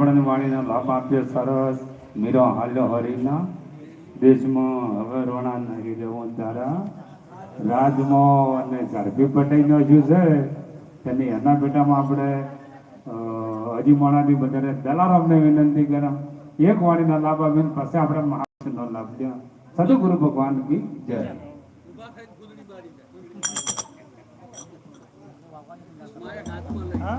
આપણને વાણીના લાભ આપ્યો, સરસ. મીરો હાલ્યો હરીના. દેશમાં હવે રોણા નહીં રહેવો તારા. રાજમાં અને ઝડપી પટાઈનો હજુ છે. તેની એના પેટામાં આપણે હજી મોણાથી બધાને દલારામને વિનંતી કરા. એક વાણીના લાભ આપીને પછી આપણે મહારાષ્ટ્રનો લાભ દે સદગુરુ ભગવાન કી જય. હા?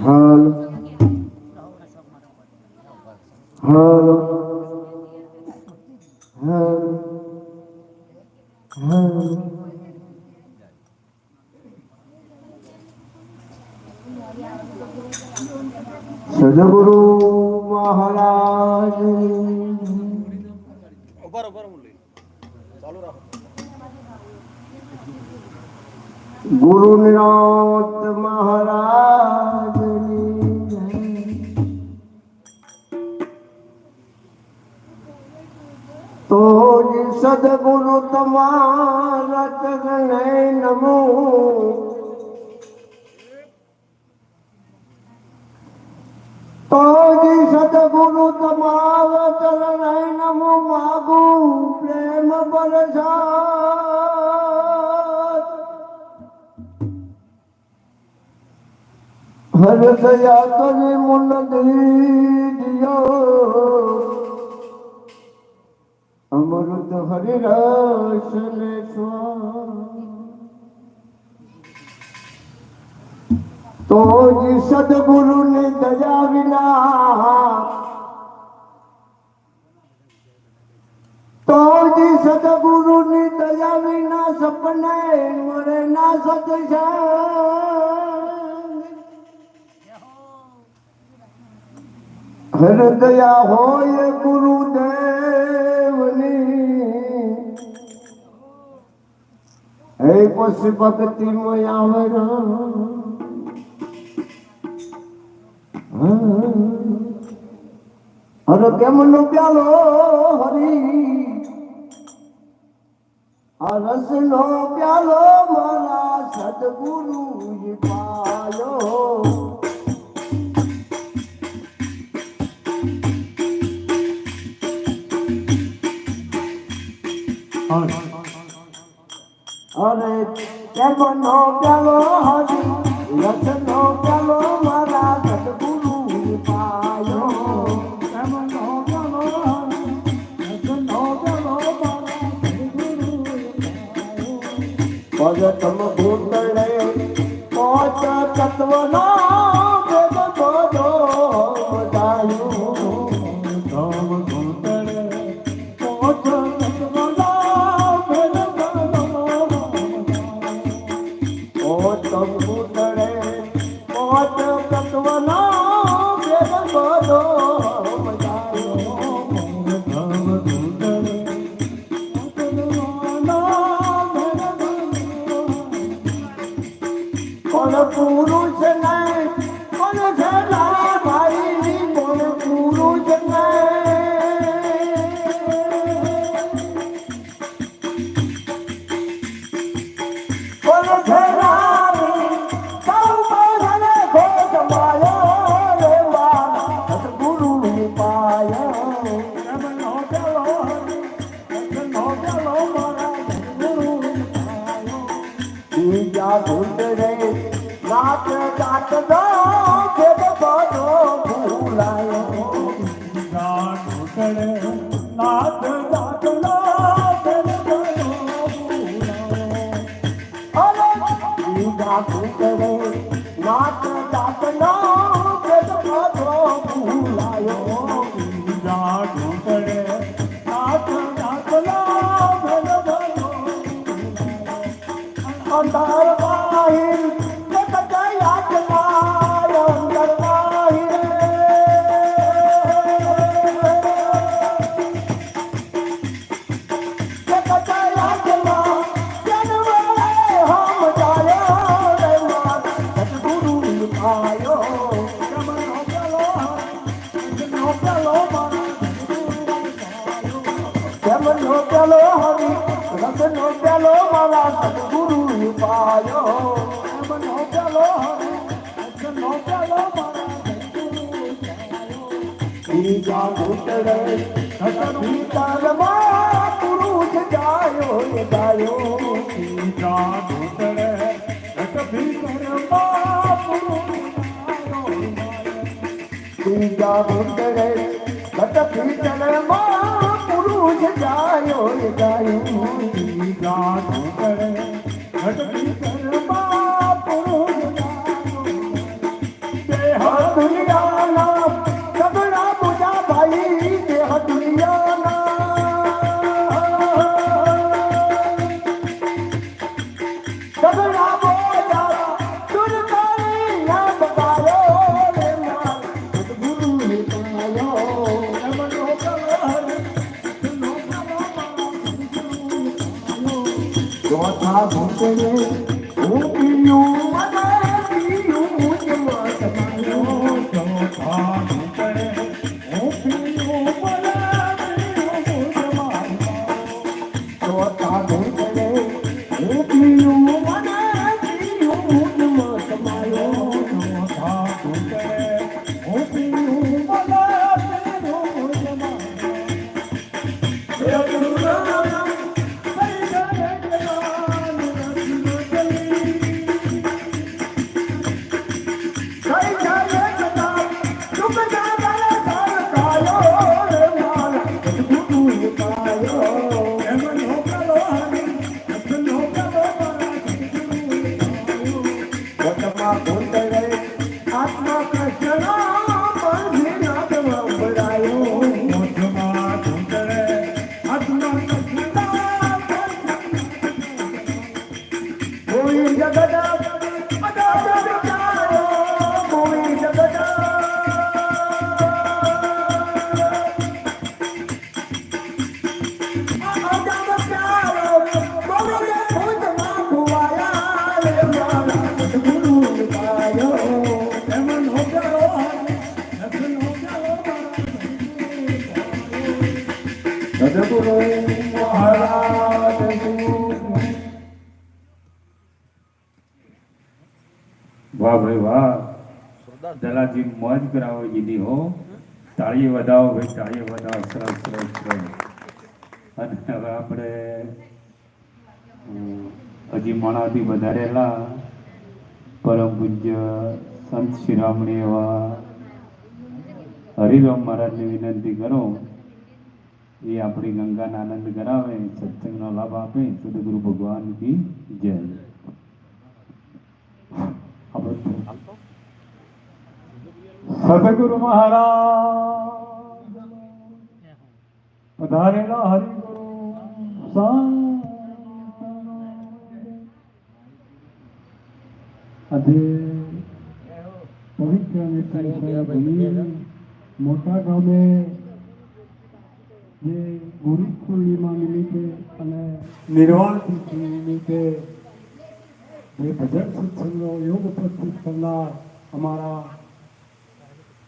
હાલ. હાલ. ગુરુનાથ મહારાજની જય. તો જ સદગુરુ તમારા ચરણે નમો તો જ સદગુરુ તમારા ચરણે નમો માગુ પ્રેમ બરસાત હર દયા કરી મુન દીજો અમૃત હરિ રસ ને તો જ સદગુરુ ને દયા વિના તો જ સદગુરુ ની દયા વિના સપને મળે ના હર દયા હોય ગુરુદેવની. હે પછી ભક્તિ આવે હર કેમ નો પ્યાલો હરી. આ રસ નો પ્યાલો મારા સદગુરુ પાયો. અરે કેમનો પ્યાલો હરી રસનો પ્યાલો મારા સદગુરુ પાયો. કેમનો પ્યાલો રસનો પ્યાલો મારા સદગુરુ પાયો. પદ તમ ભૂતળે પોચ તત્વનો જાત ઘૂંટડે વિચારમાં પુરુષ જાયો એ ગાયો તીજા ઘૂંટડે ઘટ ભીતરમાં પુરુષ ગાયો. તીજા ઘૂંટડે ઘટ ભીતરમાં પુરુષ જાયો એ ગાયો તીજા ઘૂંટડે ઘટ ભીતરમાં તાળી વધાવો ભાઈ તાળી વધાવો, સરસ સરસ સરસ. અને હવે આપણે હજી મણાથી વધારેલા પરમ પૂજ્ય સંત શિરામણી એવા હરિરામ મહારાજને વિનંતી કરો, એ આપણી ગંગાના આનંદ કરાવે, સત્સંગનો લાભ આપે, સદગુરુ ભગવાન કી જય. સદગુરુ મહારાજ. પધારેલા હરિગુરુ આજે પવિત્ર મોટા ગામે જે ગુરુ પૂર્ણિમા નિમિત્તે અને નિર્વાણ નિમિત્તે જે ભજન સત્સંગનો યોગ ઉપસ્થિત કરનાર અમારા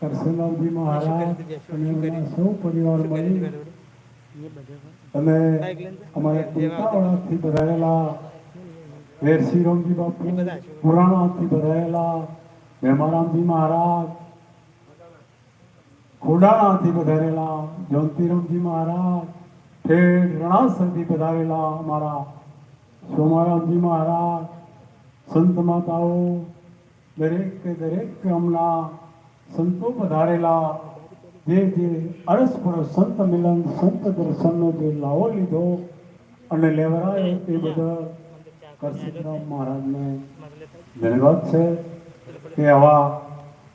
કરસનલાલજી મહારાજ અને એમના સૌ પરિવાર મળી અને અમારે ટીકાવાળાથી પધારેલા વેરસિંહરામજી બાપુ પુરાણાથી પધારેલા ભેમારામજી મહારાજ ખોડાણાથી પધારેલા જયંતિરામજી મહારાજ ઠેઠ રણાસરથી પધારેલા અમારા સોમારામજી મહારાજ સંત માતાઓ દરેક દરેક ગામના સંતો પધારેલા. જે જે અરસપરસ સંત મિલન, સંત દર્શનનો જે લાવો લીધો અને લેવરાયો એ બધા કરશનરામ મહારાજને ધન્યવાદ છે કે આવા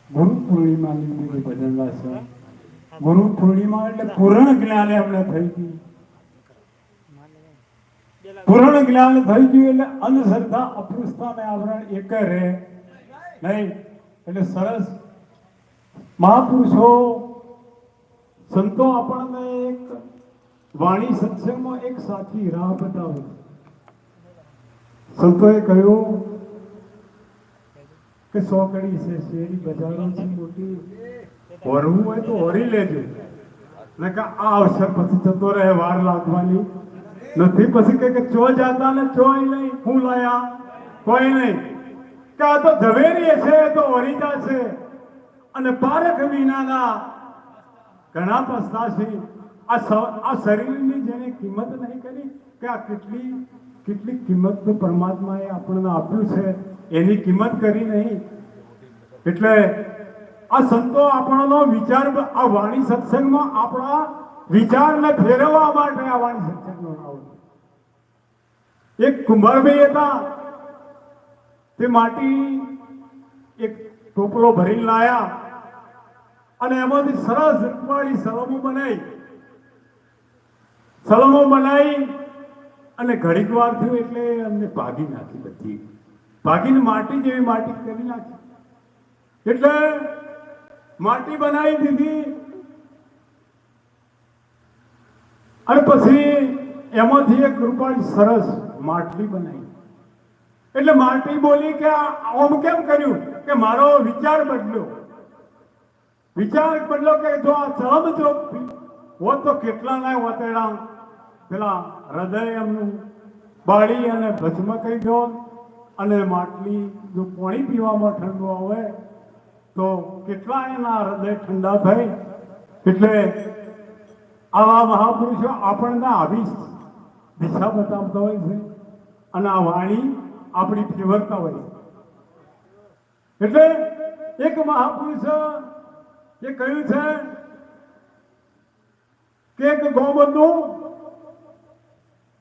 ગુરુ પૂર્ણિમા નિમિત્તે ભજન છે ગુરુ પૂર્ણિમા એટલે પૂર્ણ જ્ઞાને આપણે થઈ ગયું. પૂર્ણ જ્ઞાન થઈ ગયું એટલે અંધશ્રદ્ધા અપૃષ્ઠા ને આવરણ એક રહે. નહીં, એટલે સરસ મહાપુરુષો સંતો આપણને એક વાણી સત્સંગમાં એક સાચી રાહ બતાવે સંતોએ કહ્યું કે સોકડી છે, શેરી બજારો મોટી. હોરવું હોય તો હોરી લેજે. ને કે આ અવસર પછી જતો રહે, વાર લાગવાની. નથી, પછી કે ચો જાતા ને ચોય નહીં, હું લાયા? કોઈ નહીં. કે આ તો ઝવેરી છે તો ઓરિજા છે અને પારખ વિનાના ઘણા પસ્તાશે આ આ શરીરની જેને કિંમત નહીં કરી, કે આ કેટલી કેટલી કિંમત તો પરમાત્માએ આપણને આપ્યું છે, એની કિંમત કરી નહીં. એટલે આ સંતો આપણનો વિચાર, આ વાણી સત્સંગમાં આપણા વિચારને ફેરવવા માટે આ વાણી સત્સંગનો આવો એક કુંભારભાઈ હતા. તે માટી એક ટોપલો ભરીને લાયા. અને એમાંથી સરસ રૂપવાળી સલમો બનાવી. સલમો બનાવી અને ઘડીક વાર થયું એટલે અમને ભાગી નાખી બધી. ભાગીને માટી જેવી માટી કરી નાખી. એટલે માટી બનાવી દીધી. અને પછી એમાંથી એક રૂપાળી સરસ માટલી બનાવી. એટલે માટી બોલી કે આમ કેમ કર્યું? કે મારો વિચાર બદલ્યો. વિચાર બદલો કે જો આ ચલમ જો હોત તો કેટલા ના વતેડા પેલા હૃદય એમનું બાળી અને ભસ્મ કરી દો અને માટલી જો પાણી પીવામાં ઠંડુ આવે તો કેટલા એના હૃદય ઠંડા થાય. એટલે આવા મહાપુરુષો આપણને આવી દિશા બતાવતા હોય છે અને આ વાણી આપણી ફેવરતા હોય છે. એટલે એક મહાપુરુષ એ કહ્યું છે કે એક હતું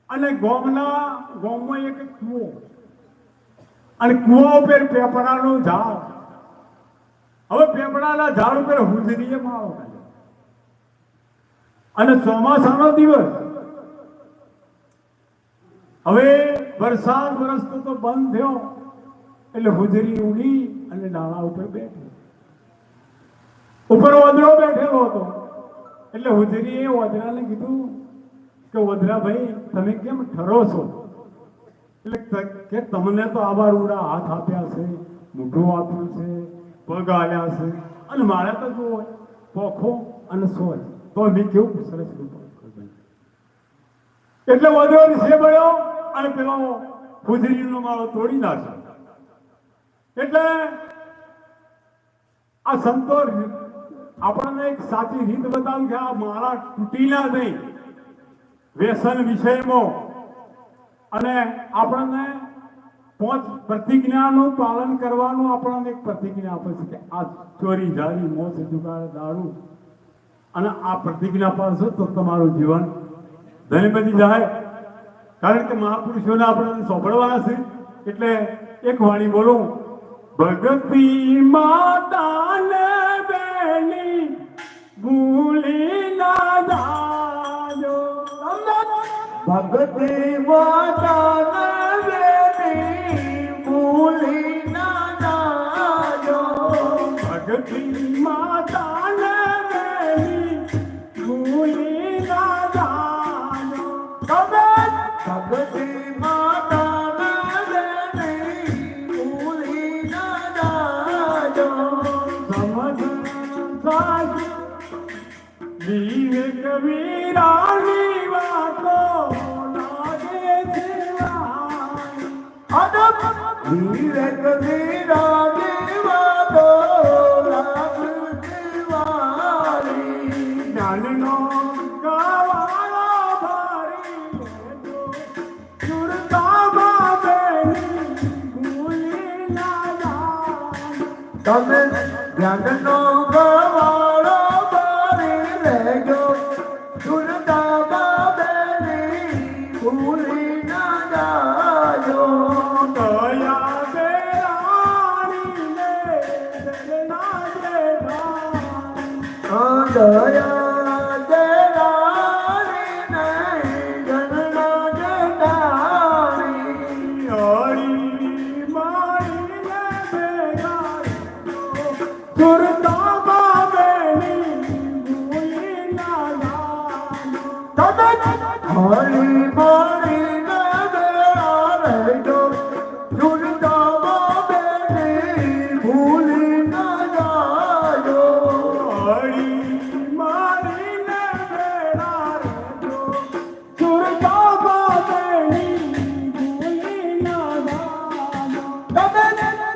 અને ગોમના ગોમમાં એક કુવો. અને કુવા ઉપર પેપડાનું ઝાડ. હવે પેપડાના ઝાડ ઉપર હુજરીએ માળો અને ચોમાસાનો દિવસ. હવે વરસાદ વરસતો તો બંધ થયો. એટલે હુજરી ઉડી અને ડાળા ઉપર બેઠી. ઉપર વદરો બેઠેલો હતો. એટલે હુજરીએ વદરાને કીધું કે વદરા ભાઈ, તમે કેમ ઠરો છો? એટલે કે તમને તો આવા રૂડા હાથ આપ્યા છે, મોઢું આપ્યું છે, પગ આવ્યા છે, અને મારે તો જો પોખો અને સોય. તો મેં કેવું સરસ એટલે વધુ છે બળ્યો અને પેલો ફુજરીનો માળો તોડી નાખ્યો. એટલે આ સંતો આપણને એક સાચી રીત બતાવું કે આ માળા તૂટી નહીં. વ્યસન વિષયમાં. અને આપણને પાંચ પ્રતિજ્ઞાનું પાલન કરવાનું આપણને એક પ્રતિજ્ઞા આપે છે કે આ ચોરી જારી મોસ જુગાર દારૂ. અને આ પ્રતિજ્ઞા પાડશો તો તમારું જીવન બની જાય. કારણ કે મહાપુરુષોને આપણે સાંભળવાના છે. એટલે એક વાણી બોલું, ભગતી માતાને બેની ભૂલી ના વિવેક વિરાગી વાતો લાગતી વારી. જ્ઞાનનો ગવાળો ભરી લેજો. સુરતામાં બેની ભૂલી ના જાજો. તમે જ્ઞાનનો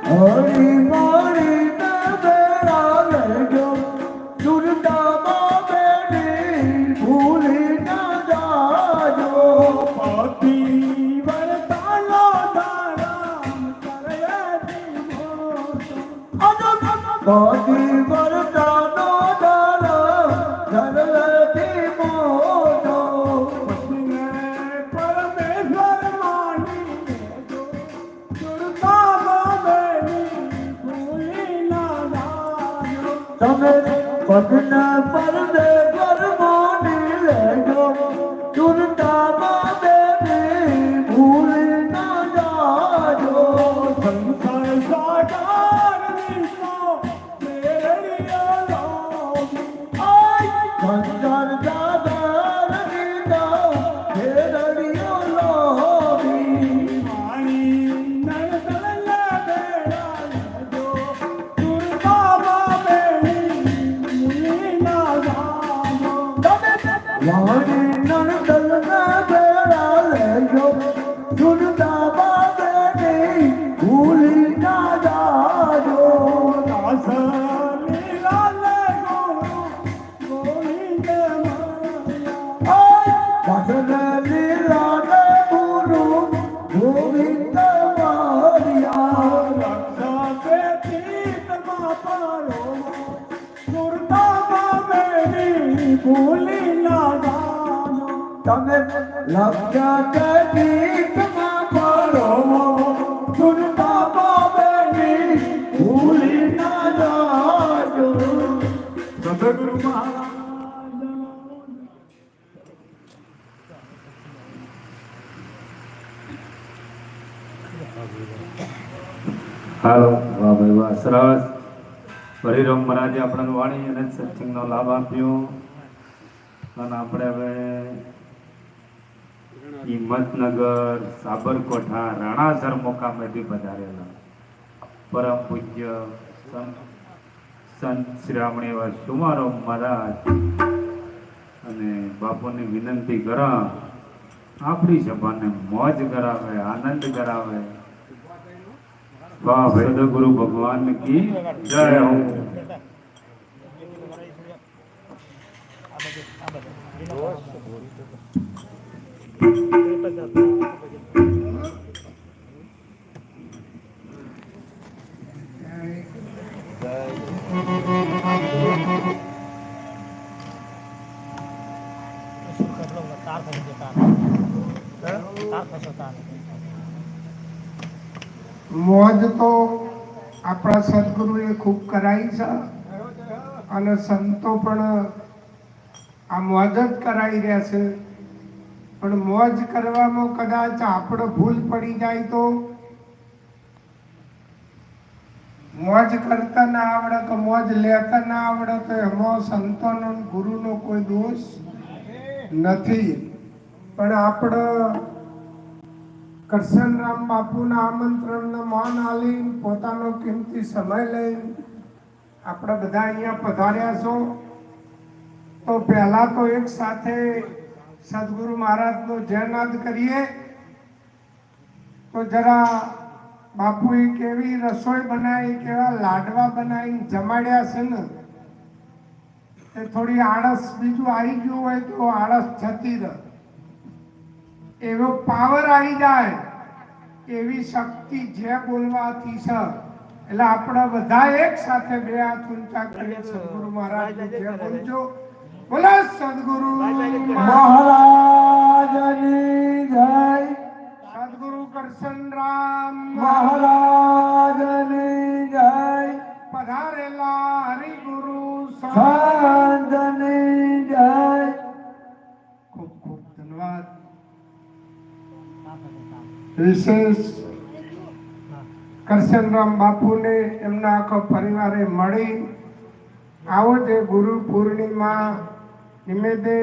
હરી ભૂલી ના જાજો. તમે લખ્યા કે હાલો, વાહ ભાઈ, વાહ, સરસ. હરિરામ મહારાજે આપણને વાણી અને સત્સંગનો લાભ આપ્યો. અને આપણે હવે હિંમતનગર, સાબરકોઠા રાણાસર મુકામેથી પધારેલા. પરમ પૂજ્ય સંત શ્રામણી એવા સુમારો મહારાજ. અને બાપુની વિનંતી કરા, આપણી સભાને મોજ કરાવે, આનંદ કરાવે. વાહ સદગુરુ ભગવાન કી જય હો તાર તાર તાર મોજ તો આપણા સદગુરુએ ખૂબ કરાઈ છે અને સંતો પણ આ મોજ જ કરાઈ રહ્યા છે. પણ મોજ કરવામાં કદાચ આપણે ભૂલ પડી જાય તો? મોજ કરતા ના આવડે તો મોજ લેતા ના આવડે તો એમાં સંતોનો ગુરુનો કોઈ દોષ નથી. પણ આપણે કરશનરામ બાપુના આમંત્રણને માન આલી પોતાનો કિંમતી સમય લઈ આપણે બધા અહીંયા પધાર્યા છો. તો પહેલા તો એક સાથે સદગુરુ મહારાજનો જયનાદ કરીએ. તો જરા બાપુએ કેવી રસોઈ બનાવી, કેવા લાડવા બનાવી જમાડ્યા છે ને, એ થોડી આળસ બીજું આવી ગયું હોય તો આળસ જતી રહે. એવો પાવર આવી જાય એવી શક્તિ જે બોલવાથી છે. એટલે આપણે બધા એક સાથે બે હાથ ઊંચા કરીએ સદગુરુ મહારાજ જે બોલજો બોલો સદગુરુ મહારાજની જય. સદગુરુ કરશન રામ. મહારાજની જય. પધારેલા હરિગુરુ સંત. સંતની વિશેષ કરશનરામ બાપુને એમના આખો પરિવારે મળી. આવો જે ગુરુ પૂર્ણિમા નિમિત્તે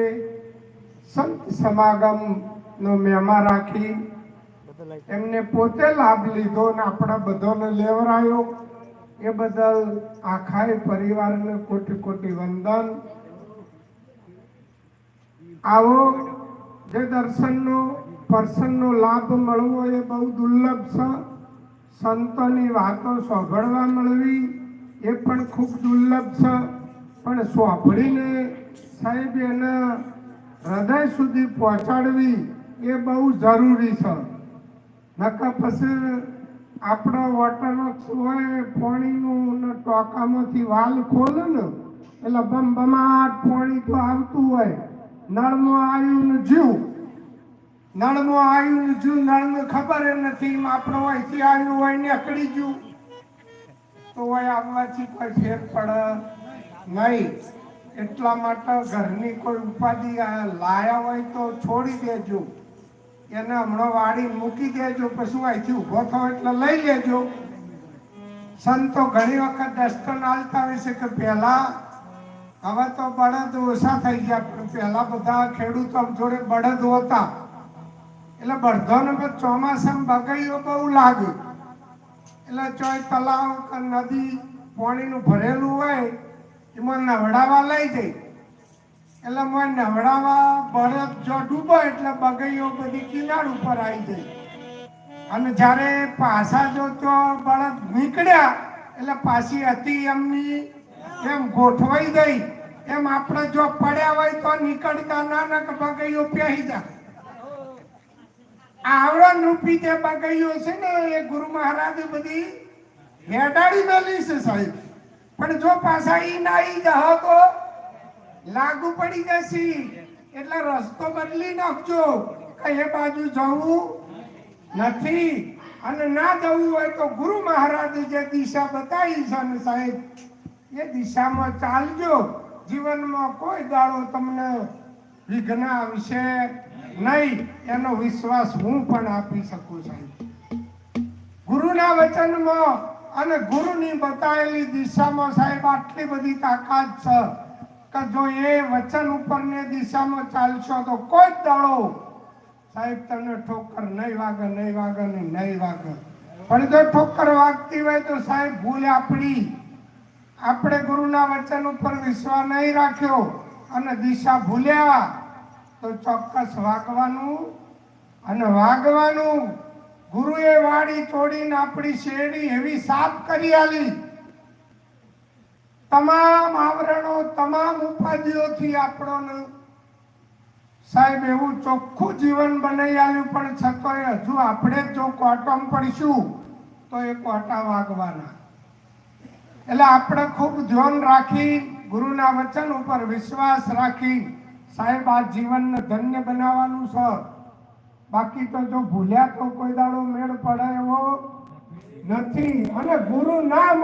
સંત સમાગમનો મહેમા રાખી એમને પોતે લાભ લીધો ને આપણા બધાને લેવરાયો. એ બદલ આખાય પરિવારને કોટી કોટી વંદન. આવો જે દર્શનનો પર્સનનો લાભ મળવો એ બહુ દુર્લભ છે. સંતોની વાતો સાંભળવા મળવી એ પણ ખૂબ દુર્લભ છે. પણ સાંભળીને સાહેબ એને હૃદય સુધી પહોંચાડવી એ બહુ જરૂરી છે. નકા પછી આપણો વોટર હોય, પોણીનું ને ટોકામાંથી વાલ ખોલે ને, એટલે બમ બમાટ પોણી તો આવતું હોય. નળમાં આવ્યું ને જીવ. નળમાં આવ્યું નથી નળને ખબર નથી આપણો અહીંથી આવ્યું હોય ને અકડી ગયું. તો હોય આવવાથી કોઈ ફેર પડે નહીં. એટલા માટે ઘરની કોઈ ઉપાધિ લાયા હોય તો છોડી દેજો. એને હમણાં વાળી મૂકી દેજો, પછી અહીંથી ઊભો થયો એટલે લઈ લેજો. સંતો ઘણી વખત દસ્તન હાલતા હોય છે કે પહેલા, હવે તો બળદ ઓછા થઈ ગયા, પણ પહેલા બધા ખેડૂતો જોડે બળદ હોતા. એટલે બળધોને પછી ચોમાસામાં બગાઈઓ બહુ લાગે. એટલે ચોય તલાવ કે નદી પાણીનું ભરેલું હોય, એમાં નવડાવા લઈ જાય. એટલે મોય નવડાવા બળદ જો ડૂબો એટલે બગાઈઓ બધી કિનાર ઉપર આવી જાય. અને જ્યારે પાછા જો તો બળદ નીકળ્યા, એટલે પાછી હતી એમની એમ ગોઠવાઈ ગઈ. એમ આપણે જો પડ્યા હોય તો નીકળતા ના ના બગઈઓ પહેરી જાય. આવડન રૂપી જે બગડ્યો છે ને, એ ગુરુ મહારાજે બધી હેડાડી મેલી છે સાહેબ. પણ જો પાછા ઈ ના ઈ જહો તો લાગુ પડી જશે, એટલે રસ્તો બદલી નાખજો. કે એ બાજુ જવું નથી. અને ના જવું હોય તો ગુરુ મહારાજે જે દિશા બતાવી છે ને સાહેબ, એ દિશામાં ચાલજો. જીવનમાં કોઈ દાડો તમને વિઘ્ન આવશે નહીં, એનો વિશ્વાસ હું પણ આપી શકું, સાહેબ. ગુરુના વચનમાં અને ગુરુની બતાવેલી દિશામાં, સાહેબ, આટલી બધી તાકાત છે કે જો એ વચન ઉપરની દિશામાં ચાલશો તો કોઈ જ દળો, સાહેબ, તને ઠોકર નહીં વાગે નહીં વાગે ને નહીં વાગે. પણ જો ઠોકર વાગતી હોય તો, સાહેબ, ભૂલ આપણી. આપણે ગુરુના વચન ઉપર વિશ્વાસ નહીં રાખ્યો અને દિશા ભૂલ્યા. તો ચોક્કસ વાગવાનું અને વાગવાનું ગુરુએ વાડી તોડીને આપણી શેરડી એવી સાફ કરી આલી. તમામ આવરણો, તમામ ઉપાધિઓથી આપણો સાહેબ એવું ચોખ્ખું જીવન બનાવી આવ્યું પણ છતાંય હજુ આપણે જ કોટમ પડીશું, તો એ કોટા વાગવાના. એટલે આપણે ખૂબ ધ્યાન રાખી, ગુરુના વચન ઉપર વિશ્વાસ રાખી સાહેબ, આ જીવનને ધન્ય બનાવવાનું છે. બાકી તો જો ભૂલ્યા તો કોઈ દાડો મેળ પડે એવો નથી. અને ગુરુ ના